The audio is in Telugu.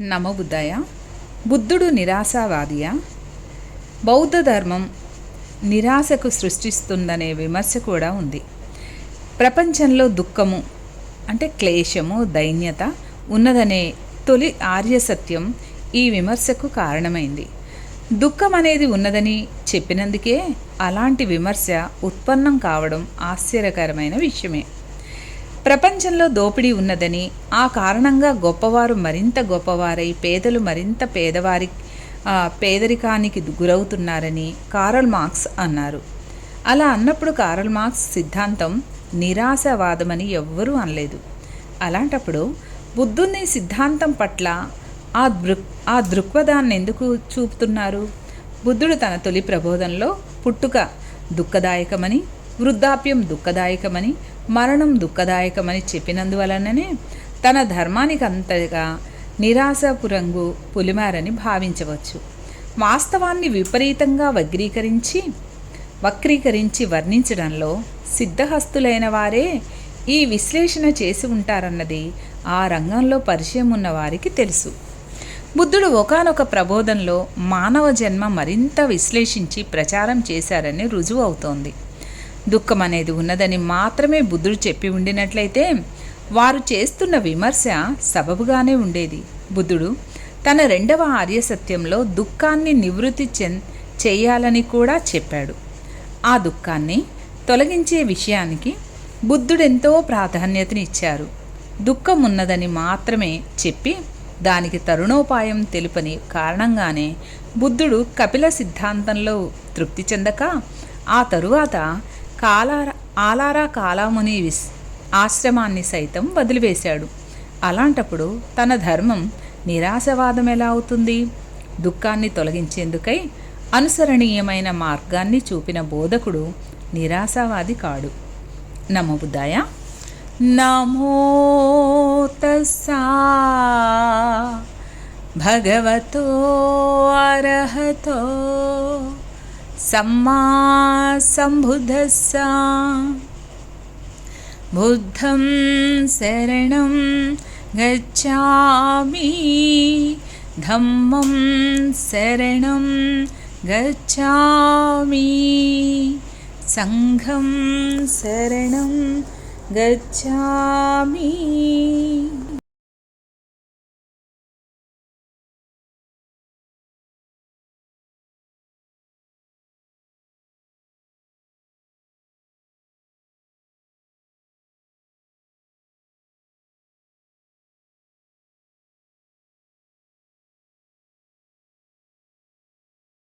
నమోబుద్ధయ బుద్ధుడు నిరాశావాదియా. బౌద్ధ ధర్మం నిరాశకు సృష్టిస్తుందనే విమర్శ కూడా ఉంది. ప్రపంచంలో దుఃఖము అంటే క్లేశము దైన్యత ఉన్నదనే తొలి ఆర్య సత్యం ఈ విమర్శకు కారణమైంది. దుఃఖం అనేది ఉన్నదని చెప్పినందుకే అలాంటి విమర్శ ఉత్పన్నం కావడం ఆశ్చర్యకరమైన విషయమే. ప్రపంచంలో దోపిడీ ఉన్నదని ఆ కారణంగా గొప్పవారు మరింత గొప్పవారై పేదలు మరింత పేదవారి పేదరికానికి గురవుతున్నారని కారల్ మార్క్స్ అన్నారు. అలా అన్నప్పుడు కారల్ మార్క్స్ సిద్ధాంతం నిరాశవాదమని ఎవ్వరూ అనలేదు. అలాంటప్పుడు బుద్ధుని సిద్ధాంతం పట్ల ఆ దృక్ ఆ దృక్పథాన్ని ఎందుకు చూపుతున్నారు? బుద్ధుడు తన తొలి ప్రబోధంలో పుట్టుక దుఃఖదాయకమని వృద్ధాప్యం దుఃఖదాయకమని మరణం దుఃఖదాయకమని చెప్పినందువలననే తన ధర్మానికి అంతగా నిరాశపురంగు పులిమారని భావించవచ్చు. వాస్తవాన్ని విపరీతంగా వగ్రీకరించి వక్రీకరించి వర్ణించడంలో సిద్ధహస్తులైన వారే ఈ విశ్లేషణ చేసి ఉంటారన్నది ఆ రంగంలో పరిచయం ఉన్న వారికి తెలుసు. బుద్ధుడు ఒకానొక ప్రబోధంలో మానవ జన్మ మరింత విశ్లేషించి ప్రచారం చేశారని రుజువు అవుతోంది. దుఃఖం అనేది ఉన్నదని మాత్రమే బుద్ధుడు చెప్పి ఉండినట్లయితే వారు చేస్తున్న విమర్శ సబబుగానే ఉండేది. బుద్ధుడు తన రెండవ ఆర్యసత్యంలో దుఃఖాన్ని నివృత్తి చెన్ చేయాలని కూడా చెప్పాడు. ఆ దుఃఖాన్ని తొలగించే విషయానికి బుద్ధుడెంతో ప్రాధాన్యతనిచ్చారు దుఃఖం ఉన్నదని మాత్రమే చెప్పి దానికి తరుణోపాయం తెలుపని కారణంగానే బుద్ధుడు కపిల సిద్ధాంతంలో తృప్తి చెందక ఆ తరువాత కాలార ఆలారా కాలాముని విస్ ఆశ్రమాన్ని సైతం వదిలివేశాడు. అలాంటప్పుడు తన ధర్మం నిరాశవాదం ఎలా అవుతుంది? దుఃఖాన్ని తొలగించేందుకై అనుసరణీయమైన మార్గాన్ని చూపిన బోధకుడు నిరాశావాది కాడు. నమో బుద్ధాయ. నమో తస్సా. భగవతో అర్హతో. सम्मा सम्बुद्धः सा बुद्धं शरणं गच्छामि धम्मं शरणं गच्छामि सङ्घं शरणं गच्छामि